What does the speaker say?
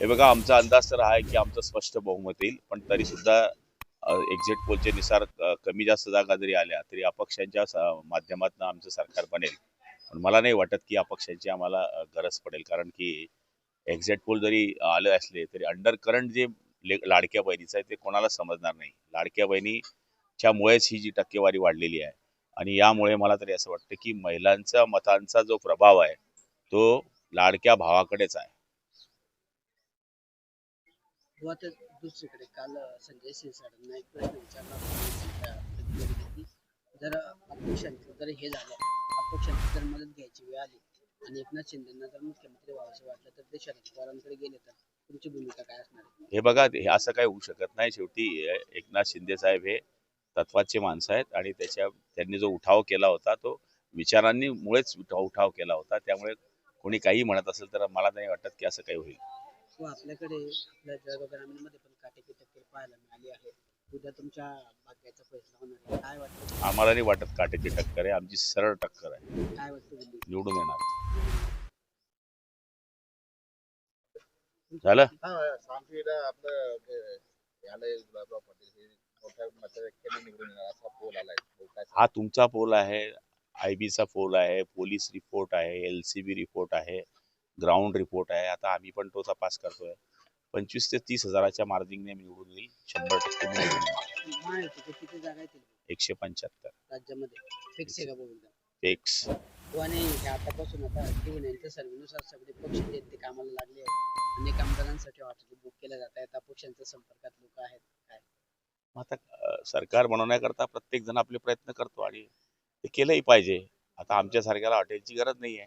हे बघा आमचा अंदाज तर आहे की आमचं स्पष्ट बहुमत येईल पण तरी सुद्धा एक्झिट पोलचे निसार कमी जास्त जागा जरी आल्या तरी अपक्षांच्या माध्यमातून आमचं सरकार बनेल. पण मला नाही वाटत की अपक्षांची आम्हाला गरज पडेल कारण की एक्झिट पोल जरी आले असले तरी अंडर करंट जे ले- लाडक्या बहिणीचं आहे ते कोणाला समजणार नाही. लाडक्या बहिणीच्या मुळेच ही जी टक्केवारी वाढलेली आहे. आणि यामुळे मला तरी असं वाटतं की महिलांचा मतांचा जो प्रभाव आहे तो लाडक्या भावाकडेच आहे. व आता दुसरीकडे. काल संजय शिरसाटांना एक प्रश्न विचारला जर अपक्षांचं जर हे झालं अपक्षांची जर मदत घ्यायची वेळ आली आणि एकनाथ शिंदेना जर मुख्यमंत्री व्हावंसं वाटलं तर ते शरद पवारांकडे गेले तर तुमची भूमिका काय असणार हे बघा हे असं काही होऊ शकत नाही. शेवटी एकनाथ शिंदे साहेब हे तत्वाचे माणसं आहेत आणि त्याच्या त्यांनी जो उठाव केला होता तो विचारांनी मुळेच उठाव केला होता. त्यामुळे कोणी काही म्हणत असेल तर मला नाही वाटत की असं काही होईल. व आपल्याकडे आपल्या जळगाव ग्रामीणमध्ये पण काटेकी टक्कर पाहायला मिळाली आहे. उद्या तुमच्या भाग्याचा फैसला होणार आहे. काय वाटतं? आम्हाला नाही वाटत काटेची टक्कर आहे. आमची सरळ टक्कर आहे. काय वाटतं दिल्ली निवडून येणार. झालं? हा सांगवीला आपलं अं, याला गुलाबराव पाटील हे मोठ्या मताधिक्याने निवडून येणार. असा पोल आलाय. तो काय हा तुमचा पोल आहे. आय बीचा पोल आहे. पोलीस रिपोर्ट आहे. एल सी बी रिपोर्ट आहे. ग्राउंड रिपोर्ट आहे. आता आम्ही पण तो तपास करतोय. पंचवीस ते तीस हजाराच्या मार्जिंगने निवडून येईल. शंभर टक्के एकशे पंच्याहत्तर. राज्यामध्ये फिक्स आहे का हो आणि आतापासून आता सर्वेनुसार सगळे पक्ष जे आहेत ते कामाला लागले आहेत. अनेक आमदारांसाठी हॉटेल बुक केल्या जात आहेत. संपर्कात लोक आहेत काय? आता सरकार बनवण्याकरता प्रत्येक जण आपले प्रयत्न करतो आणि ते केलंही पाहिजे. आता आमच्यासारख्याला हॉटेलची गरज नाही आहे